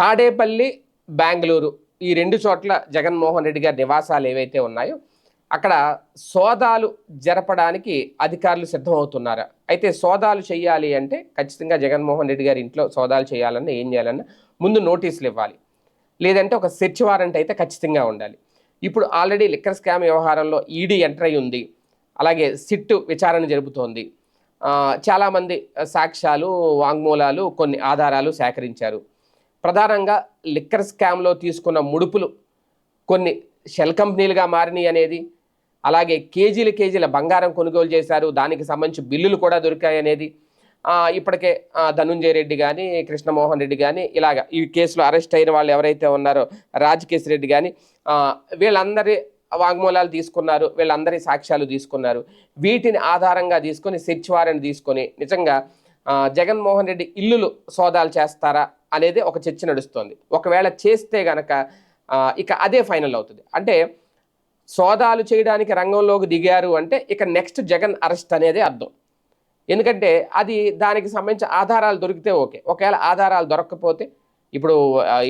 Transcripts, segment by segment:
తాడేపల్లి బెంగళూరు ఈ రెండు చోట్ల జగన్మోహన్ రెడ్డి గారి నివాసాలు ఏవైతే ఉన్నాయో అక్కడ సోదాలు జరపడానికి అధికారులు సిద్ధమవుతున్నారా. అయితే సోదాలు చేయాలి అంటే ఖచ్చితంగా జగన్మోహన్ రెడ్డి గారి ఇంట్లో సోదాలు చేయాలన్నా ఏం చేయాలన్నా ముందు నోటీసులు ఇవ్వాలి. లేదంటే ఒక సెర్చ్ వారెంట్ అయితే ఖచ్చితంగా ఉండాలి. ఇప్పుడు ఆల్రెడీ లిక్కర్ స్కామ్ వ్యవహారంలో ఈడీ ఎంటర్ అయి ఉంది. అలాగే సిట్టు విచారణ జరుపుతోంది. చాలామంది సాక్ష్యాలు వాంగ్మూలాలు కొన్ని ఆధారాలు సేకరించారు. ప్రధానంగా లిక్కర్ స్కామ్లో తీసుకున్న ముడుపులు కొన్ని షెల్ కంపెనీలుగా మారినాయి అనేది అలాగే కేజీల కేజీల బంగారం కొనుగోలు చేశారు. దానికి సంబంధించి బిల్లులు కూడా దొరికాయి అనేది ఇప్పటికే ధనుంజయ రెడ్డి కానీ కృష్ణమోహన్ రెడ్డి కానీ ఇలాగ ఈ కేసులో అరెస్ట్ అయిన వాళ్ళు ఎవరైతే ఉన్నారో రాజకేశ్ రెడ్డి కానీ వీళ్ళందరి వాగ్మూలాలు తీసుకున్నారు వీళ్ళందరి సాక్ష్యాలు తీసుకున్నారు. వీటిని ఆధారంగా తీసుకొని సెర్చ్ వారెంట్ తీసుకొని నిజంగా జగన్మోహన్ రెడ్డి ఇల్లులు సోదాలు చేస్తారా అనేది ఒక చర్చ నడుస్తోంది. ఒకవేళ చేస్తే గనక ఇక అదే ఫైనల్ అవుతుంది. అంటే సోదాలు చేయడానికి రంగంలోకి దిగారు అంటే ఇక నెక్స్ట్ జగన్ అరెస్ట్ అనేది అర్థం. ఎందుకంటే అది దానికి సంబంధించిన ఆధారాలు దొరికితే ఓకే. ఒకవేళ ఆధారాలు దొరకకపోతే ఇప్పుడు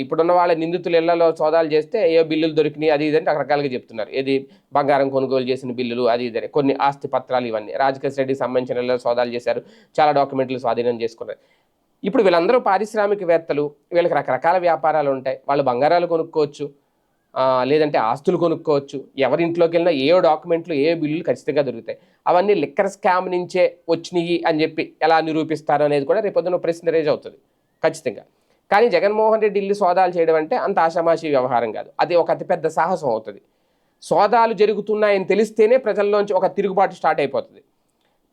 ఇప్పుడున్న వాళ్ళ నిందితులు ఇళ్ళలో సోదాలు చేస్తే ఏ బిల్లులు దొరికినాయి అది ఇది అని రకరకాలుగా చెప్తున్నారు. ఏది బంగారం కొనుగోలు చేసిన బిల్లులు అది ఇది కొన్ని ఆస్తి పత్రాలు ఇవన్నీ. రాజకేశ్ రెడ్డికి సంబంధించిన ఇళ్ళలో సోదాలు చేశారు. చాలా డాక్యుమెంట్లు స్వాధీనం చేసుకున్నారు. ఇప్పుడు వీళ్ళందరూ పారిశ్రామికవేత్తలు వీళ్ళకి రకరకాల వ్యాపారాలు ఉంటాయి. వాళ్ళు బంగారాలు కొనుక్కోవచ్చు లేదంటే ఆస్తులు కొనుక్కోవచ్చు. ఎవరి ఇంట్లోకి వెళ్ళినా ఏ డాక్యుమెంట్లు ఏ బిల్లులు ఖచ్చితంగా దొరుకుతాయి. అవన్నీ లిక్కర్ స్కామ్ నుంచే వచ్చినాయి అని చెప్పి ఎలా నిరూపిస్తారు అనేది కూడా రేపొద్దున ప్రశ్న రేజ్ అవుతుంది. ఖచ్చితంగా. కానీ జగన్మోహన్ రెడ్డి ఇల్లు సోదాలు చేయడం అంటే అంత ఆషామాషి వ్యవహారం కాదు. అది ఒక అతిపెద్ద సాహసం అవుతుంది. సోదాలు జరుగుతున్నాయని తెలిస్తేనే ప్రజల్లోంచి ఒక తిరుగుబాటు స్టార్ట్ అయిపోతుంది.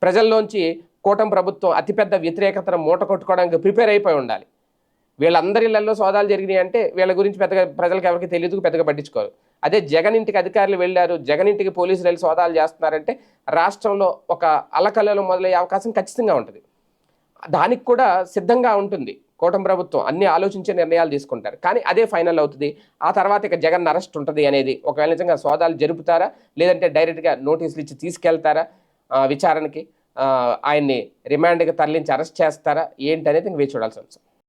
ప్రజల్లోంచి కూటమి ప్రభుత్వం అతిపెద్ద వ్యతిరేకతను మూట కొట్టుకోవడానికి ప్రిపేర్ అయిపోయి ఉండాలి. వీళ్ళందరిళ్ళలో సోదాలు జరిగినాయి అంటే వీళ్ళ గురించి పెద్దగా ప్రజలకు ఎవరికి తెలియదు పెద్దగా పట్టించుకోరు. అదే జగన్ ఇంటికి అధికారులు వెళ్ళారు జగన్ ఇంటికి పోలీసులు వెళ్ళి సోదాలు చేస్తున్నారంటే రాష్ట్రంలో ఒక అలకలలో మొదలయ్యే అవకాశం ఖచ్చితంగా ఉంటుంది. దానికి కూడా సిద్ధంగా ఉంటుంది కూటమి ప్రభుత్వం. అన్ని ఆలోచించే నిర్ణయాలు తీసుకుంటారు. కానీ అదే ఫైనల్ అవుతుంది. ఆ తర్వాత ఇక జగన్ అరెస్ట్ ఉంటుంది అనేది ఒకవేళ నిజంగా సోదాలు జరుపుతారా? లేదంటే డైరెక్ట్గా నోటీసులు ఇచ్చి తీసుకెళ్తారా? విచారణకి. ఆయన్ని రిమాండ్కి తరలించి అరెస్ట్ చేస్తారా ఏంటి అనేది ఇంక వేచి చూడాల్సి వస్తుంది.